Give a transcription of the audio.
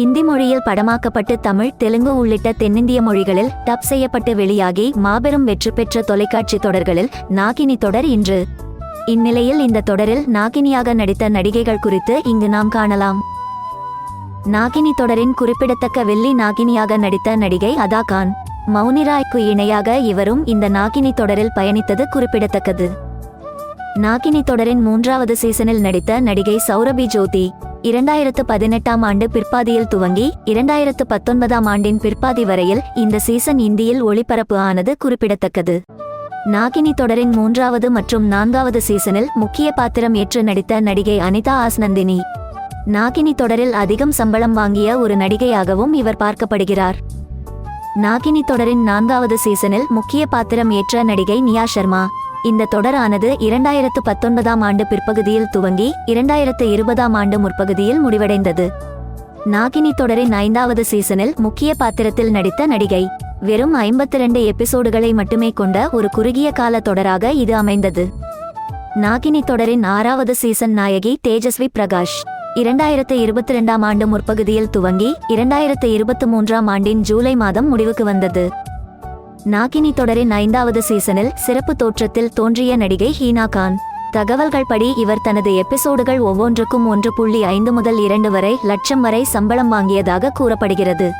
இந்தி மொழியில் படமாக்கப்பட்டு தமிழ் தெலுங்கு உள்ளிட்ட தென்னிந்திய மொழிகளில் டப் செய்யப்பட்டு வெளியாகி மாபெரும் வெற்றி பெற்ற தொலைக்காட்சி தொடர்களில் நாகினி தொடர் இன்று. இந்நிலையில் இந்த தொடரில் நாகினியாக நடித்த நடிகைகள் குறித்து இங்கு நாம் காணலாம். நாகினி தொடரின் குறிப்பிடத்தக்க வெள்ளி நாகினியாக நடித்த நடிகை அதா கான். மௌனிராய்க்கு இணையாக இவரும் இந்த நாகினி தொடரில் பயணித்தது குறிப்பிடத்தக்கது. நாகினி தொடரின் மூன்றாவது சீசனில் நடித்த நடிகை சௌரபி ஜோதி. இரண்டாயிரத்து பதினெட்டாம் ஆண்டு பிற்பாதியில் துவங்கி இரண்டாயிரத்து பத்தொன்பதாம் ஆண்டின் பிற்பாதி வரையில் இந்த சீசன் இந்தியில் ஒளிபரப்பு ஆனது குறிப்பிடத்தக்கது. நாகினி தொடரின் மூன்றாவது மற்றும் நான்காவது சீசனில் முக்கிய பாத்திரம் ஏற்று நடித்த நடிகை அனிதா ஆஸ்நந்தினி. நாகினி தொடரில் அதிகம் சம்பளம் வாங்கிய ஒரு நடிகையாகவும் இவர் பார்க்கப்படுகிறார். நாகினி தொடரின் நான்காவது சீசனில் முக்கிய பாத்திரம் ஏற்ற நடிகை நியா சர்மா இந்த தொடரானது இரண்டாயிரத்து பத்தொன்பதாம் ஆண்டு பிற்பகுதியில் துவங்கி இரண்டாயிரத்து இருபதாம் ஆண்டு முற்பகுதியில் முடிவடைந்தது. நாகினி தொடரின் ஐந்தாவது சீசனில் முக்கிய பாத்திரத்தில் நடித்த நடிகை வெறும் ஐம்பத்தி ரெண்டு எபிசோடுகளை மட்டுமே கொண்ட ஒரு குறுகிய கால தொடராக இது அமைந்தது. நாகினி தொடரின் ஆறாவது சீசன் நாயகி தேஜஸ்வி பிரகாஷ் இரண்டாயிரத்து இருபத்தி ரெண்டாம் ஆண்டு முற்பகுதியில் துவங்கி இரண்டாயிரத்து இருபத்தி மூன்றாம் ஆண்டின் ஜூலை மாதம் முடிவுக்கு வந்தது. நாகினி தொடரின் ஐந்தாவது சீசனில் சிறப்பு தோற்றத்தில் தோன்றிய நடிகை ஹீனா கான். தகவல்கள் படி இவர் தனது எபிசோடுகள் ஒவ்வொன்றுக்கும் ஒன்று புள்ளி ஐந்து முதல் இரண்டு வரை லட்சம் வரை சம்பளம் வாங்கியதாக கூறப்படுகிறது.